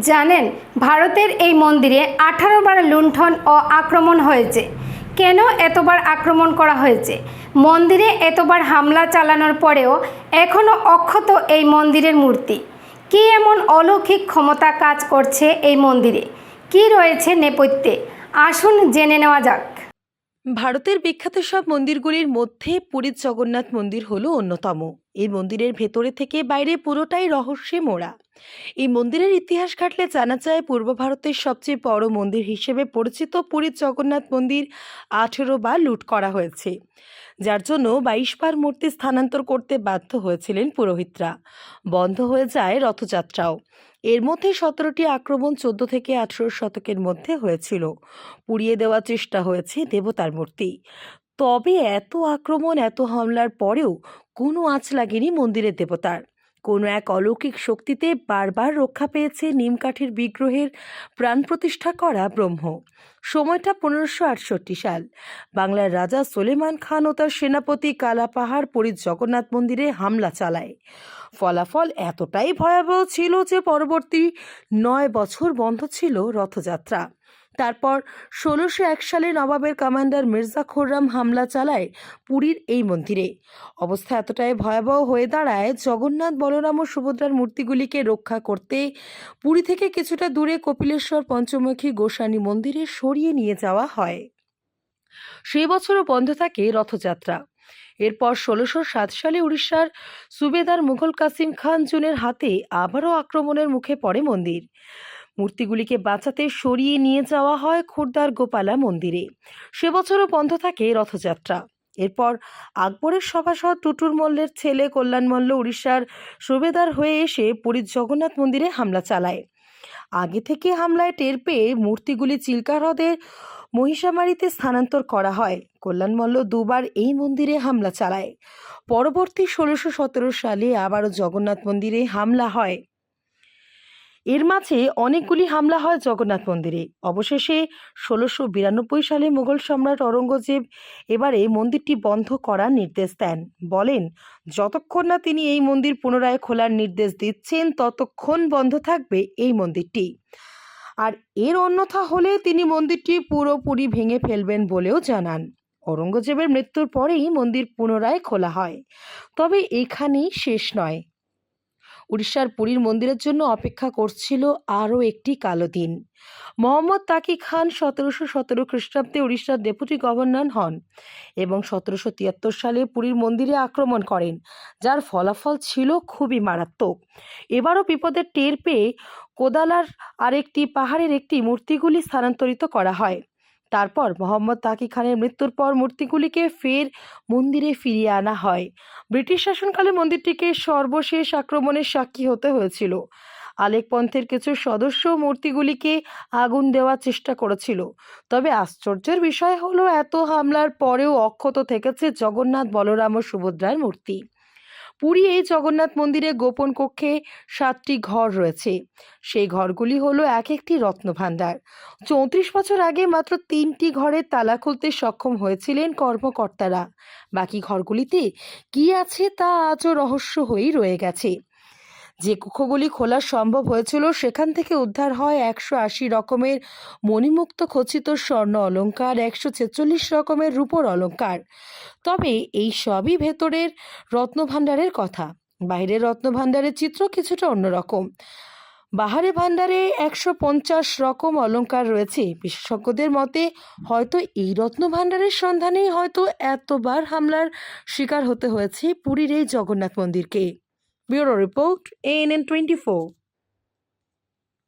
জানেন, ভারতের এই মন্দিরে আঠারো বার লুণ্ঠন ও আক্রমণ হয়েছে। কেন এতবার আক্রমণ করা হয়েছে? মন্দিরে এতবার হামলা চালানোর পরেও এখনও অক্ষত এই মন্দিরের মূর্তি। কী এমন অলৌকিক ক্ষমতা কাজ করছে এই মন্দিরে? কি রয়েছে নেপথ্যে? আসুন জেনে নেওয়া যাক। ভারতের বিখ্যাত সব মন্দিরগুলির মধ্যে পুরীর জগন্নাথ মন্দির হলো অন্যতম। এই মন্দিরের ভেতরে থেকে বাইরে পুরোটাই রহস্যে মোড়া। এই মন্দিরের ইতিহাস ঘাটলে জানা যায় পূর্ব ভারতের সবচেয়ে বড় মন্দির হিসেবে পরিচিত পুরীর জগন্নাথ মন্দির আঠেরো বার লুট করা হয়েছে। যার জন্য বাইশ বার মূর্তি স্থানান্তর করতে বাধ্য হয়েছিলেন পুরোহিতরা। বন্ধ হয়ে যায় রথযাত্রাও। এর মধ্যে সতেরোটি আক্রমণ চোদ্দ থেকে আঠেরো শতকের মধ্যে হয়েছিল। পুড়িয়ে দেওয়ার চেষ্টা হয়েছে দেবতার মূর্তি। তবে এত আক্রমণ, এত হামলার পরেও কোনো আঁচ লাগেনি মন্দিরের দেবতার। কোনো এক অলৌকিক শক্তিতে বারবার রক্ষা পেয়েছে নিমকাঠির বিগ্রহের প্রাণ প্রতিষ্ঠা করা ব্রহ্ম। সময়টা পনেরোশো আটষট্টি সাল। বাংলার রাজা সোলেমান খান ও তার সেনাপতি কালাপাহাড় পুরীর জগন্নাথ মন্দিরে হামলা চালায়। ফলাফল এতটাই ভয়াবহ ছিল যে পরবর্তী নয় বছর বন্ধ ছিল রথযাত্রা। তারপর ষোলোশো এক সালে নবাবের কমান্ডার মির্জা খুররাম হামলা চালায় পুরীর এই মন্দিরে। অবস্থা এতটাই ভয়াবহ হয়ে দাঁড়ায়, জগন্নাথ, বলরাম ও সুভদ্রার মূর্তিগুলিকে রক্ষা করতে পুরী থেকে কিছুটা দূরে কপিলেশ্বর পঞ্চমুখী গোসানী মন্দিরে সরিয়ে নিয়ে যাওয়া হয়। সেই বছরও বন্ধ থাকে রথযাত্রা। এরপর ষোলোশো সাত সালে উড়িষ্যার সুবেদার মুঘল কাসিম খান জুনের হাতে আবারও আক্রমণের মুখে পড়ে মন্দির। মূর্তিগুলিকে বাঁচাতে সরিয়ে নিয়ে যাওয়া হয় খুরদার গোপালা মন্দিরে। সে বছরও বন্ধ থাকে রথযাত্রা। এরপর আকবরের সভাসদ টুটুর মল্লের ছেলে কল্যাণ মল্ল উড়িষ্যার সুবেদার হয়ে এসে পুরীর জগন্নাথ মন্দিরে হামলা চালায়। আগে থেকে হামলায় টের পেয়ে মূর্তিগুলি চিল্কা হ্রদের মহিষামারিতে স্থানান্তর করা হয়। কল্যাণ মল্ল দুবার এই মন্দিরে হামলা চালায়। পরবর্তী ষোলোশো সতেরো সালে আবারও জগন্নাথ মন্দিরে হামলা হয়। এর মাঝে অনেকগুলি হামলা হয় জগন্নাথ মন্দিরে। অবশেষে ষোলোশো বিরানব্বই সালে মুঘল সম্রাট অরঙ্গজেব এবারে মন্দিরটি বন্ধ করার নির্দেশ দেন। বলেন, যতক্ষণ না তিনি এই মন্দির পুনরায় খোলার নির্দেশ দিচ্ছেন, ততক্ষণ বন্ধ থাকবে এই মন্দিরটি। আর এর অন্যথা হলে তিনি মন্দিরটি পুরোপুরি ভেঙে ফেলবেন বলেও জানান। অরঙ্গজেবের মৃত্যুর পরেই মন্দির পুনরায় খোলা হয়। তবে এখানেই শেষ নয়। উড়িষ্যার পুরীর মন্দিরের জন্য অপেক্ষা করছিল আরও একটি কালো দিন। মোহাম্মদ তাকি খান সতেরোশো সতেরো খ্রিস্টাব্দে উড়িষ্যার ডেপুটি গভর্নর হন এবং সতেরোশো তিয়াত্তর সালে পুরীর মন্দিরে আক্রমণ করেন, যার ফলাফল ছিল খুবই মারাত্মক। এবারও বিপদের টের পেয়ে কোদালার আরেকটি পাহাড়ের একটি মূর্তিগুলি স্থানান্তরিত করা হয়। তারপর মোহাম্মদ তাকি খানের মৃত্যুর পর মূর্তিগুলিকে ফের মন্দিরে ফিরিয়ে আনা হয়। ব্রিটিশ শাসনকালে মন্দিরটিকে সর্বশেষ আক্রমণের সাক্ষী হতে হয়েছিল। আলেক পন্থের কিছু সদস্য মূর্তিগুলিকে আগুন দেওয়ার চেষ্টা করেছিল। তবে আশ্চর্যের বিষয় হলো, এত হামলার পরেও অক্ষত থেকেছে জগন্নাথ বলরাম ও সুভদ্রার মূর্তি। পুরী এই জগন্নাথ মন্দিরে গোপন কক্ষে সাতটি ঘর রয়েছে। সেই ঘরগুলি হলো এক একটি রত্নভাণ্ডার। চৌত্রিশ বছর আগে মাত্র তিনটি ঘরে তালা খুলতে সক্ষম হয়েছিলেন কর্মকর্তারা। বাকি ঘরগুলিতে কি আছে তা আজও রহস্য হয়েই রয়ে গেছে। যে কক্ষগুলি খোলা সম্ভব হয়েছিল, সেখান থেকে উদ্ধার হয় একশো আশি রকমের মণিমুক্ত খচিত স্বর্ণ অলঙ্কার, একশো ছেচল্লিশ রকমের রূপোর অলংকার তবে এই সবই ভেতরের রত্নভাণ্ডারের কথা। বাইরের রত্নভাণ্ডারের চিত্র কিছুটা অন্যরকম। বাহারে ভাণ্ডারে একশো পঞ্চাশ রকম অলংকার রয়েছে। বিশেষজ্ঞদের মতে, হয়তো এই রত্নভাণ্ডারের সন্ধানেই হয়তো এতবার হামলার শিকার হতে হয়েছে পুরীর এই জগন্নাথ মন্দিরকে। Bureau Report ANN 24.